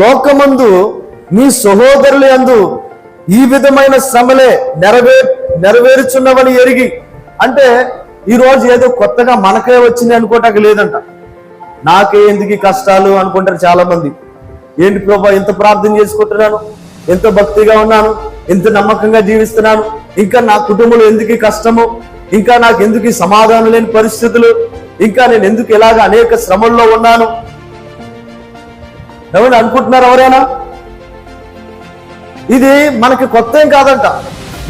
లోకమందు మీ సహోదరులు అందు ఈ విధమైన శ్రమలే నెరవే నెరవేరుచున్నవని ఎరిగి అంటే ఈరోజు ఏదో కొత్తగా మనకే వచ్చింది అనుకోటానికి లేదంట. నాకే ఎందుకు కష్టాలు అనుకుంటారు చాలా మంది ఏంటి ప్రభా ఎంత ప్రార్థన చేసుకుంటున్నాను? ఎంత భక్తిగా ఉన్నాను? ఎంత నమ్మకంగా జీవిస్తున్నాను? ఇంకా నా కుటుంబంలో ఎందుకు కష్టము? ఇంకా నాకు ఎందుకు సమాధానం లేని పరిస్థితులు? ఇంకా నేను ఎందుకు ఇలాగ అనేక శ్రమల్లో ఉన్నాను? ఎవరు అనుకుంటున్నారు ఎవరైనా? ఇది మనకి కొత్త ఏం కాదంట.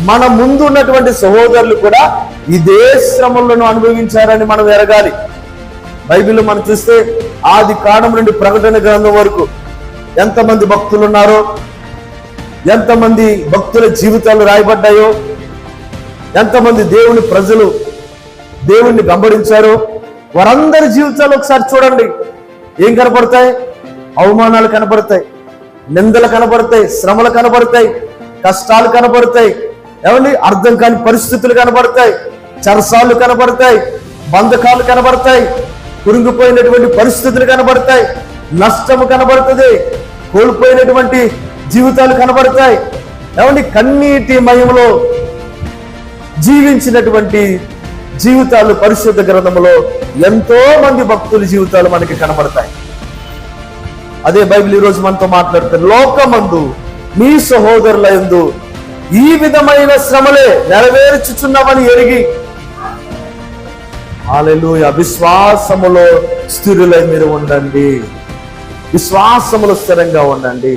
మన ముందు ఉన్నటువంటి సహోదరులు కూడా ఇదే శ్రమలను అనుభవించారని మనం ఎరగాలి. బైబిల్ మనం చూస్తే ఆది కాలం నుండి ప్రకటన గ్రంథం వరకు ఎంతమంది భక్తులు ఉన్నారో ఎంతమంది భక్తుల జీవితాలు రాయబడ్డాయో ఎంతమంది దేవుని ప్రజలు దేవుణ్ణి గంబడించారో వారందరి జీవితాలు ఒకసారి చూడండి. ఏం కనపడతాయి? అవమానాలు కనపడతాయి నిందలు కనపడతాయి శ్రమలు కనపడతాయి కష్టాలు కనపడతాయి ఏమండి? అర్థం కాని పరిస్థితులు కనపడతాయి చరసాలు కనపడతాయి బంధకాలు కనబడతాయి కురింగిపోయినటువంటి పరిస్థితులు కనబడతాయి నష్టము కనబడుతుంది కోల్పోయినటువంటి జీవితాలు కనబడతాయి. ఏమండి? కన్నీటి మయంలో జీవించినటువంటి జీవితాలు పరిశుద్ధ గ్రంథంలో ఎంతో మంది భక్తుల జీవితాలు మనకి కనబడతాయి. అదే బైబిల్ ఈ రోజు మనతో మాట్లాడుతుంది. లోకమందు మీ సహోదరుల ఎందు ఈ విధమైన శ్రమలే నెరవేర్చుచున్నామని ఎరిగి హాలెలూయ. విశ్వాసములో స్థిరులై మీరు ఉండండి. విశ్వాసములో స్థిరంగా ఉండండి.